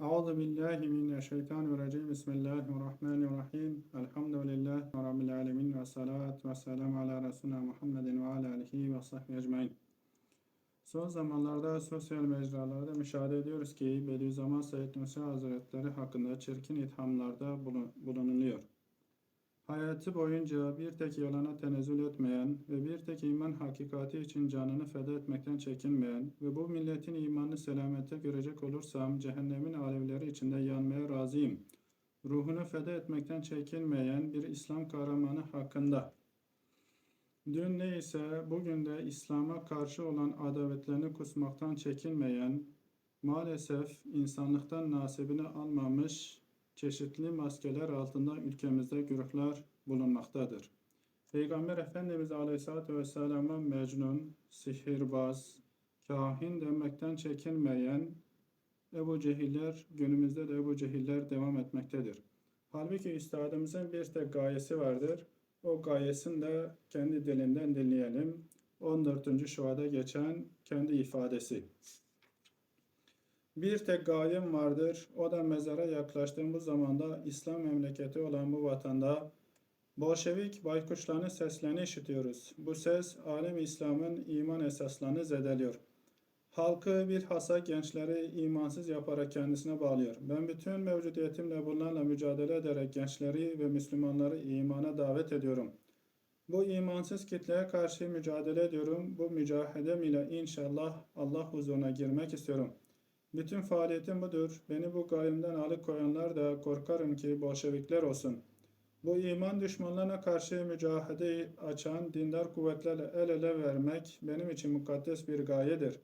Euzu billahi mineşşeytanirracim. Bismillahirrahmanirrahim. Elhamdülillahi rabbil alamin ve salatu vesselam ala resulina Muhammedin ve ala alihi ve sahbihi ecmaîn. Son zamanlarda sosyal mecralarda müşahede ediyoruz ki Bediüzzaman Said Nursi Hazretleri hakkında çirkin ithamlarda bulun- bulunuluyor. Hayatı boyunca bir tek yalana tenezzül etmeyen ve bir tek iman hakikati için canını feda etmekten çekinmeyen ve bu milletin imanını selamette görecek olursam cehennemin alevleri içinde yanmaya razıyım. Ruhunu feda etmekten çekinmeyen bir İslam kahramanı hakkında. Dün neyse bugün de İslam'a karşı olan adavetlerini kusmaktan çekinmeyen, maalesef insanlıktan nasibini almamış çeşitli maskeler altında ülkemizde güruhlar bulunmaktadır. Peygamber Efendimiz Aleyhisselatü Vesselam'a mecnun, sihirbaz, kahin demekten çekinmeyen Ebu Cehiller, günümüzde de Ebu Cehiller devam etmektedir. Halbuki üstadımızın bir tek gayesi vardır. O gayesini de kendi dilinden dinleyelim. 14. şuada geçen kendi ifadesi. Bir tek gayem vardır. O da mezara yaklaştığımız zamanda İslam memleketi olan bu vatanda Bolşevik baykuşlarının seslerini işitiyoruz. Bu ses alem İslam'ın iman esaslarını zedeliyor. Halkı bilhassa gençleri imansız yaparak kendisine bağlıyor. Ben bütün mevcudiyetimle bunlarla mücadele ederek gençleri ve Müslümanları imana davet ediyorum. Bu imansız kitleye karşı mücadele ediyorum. Bu mücahedem ile inşallah Allah huzuruna girmek istiyorum. Bütün faaliyetim budur. Beni bu gayemden alıkoyanlar da korkarım ki Bolşevikler olsun. Bu iman düşmanlarına karşı mücadele açan dindar kuvvetlerle el ele vermek benim için mukaddes bir gayedir.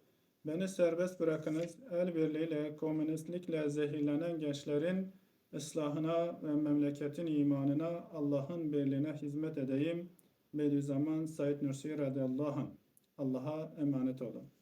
Beni serbest bırakınız. El birliğiyle, komünistlikle zehirlenen gençlerin ıslahına ve memleketin imanına, Allah'ın birliğine hizmet edeyim. Bediüzzaman Said Nursi radıyallahu anh. Allah'a emanet olun.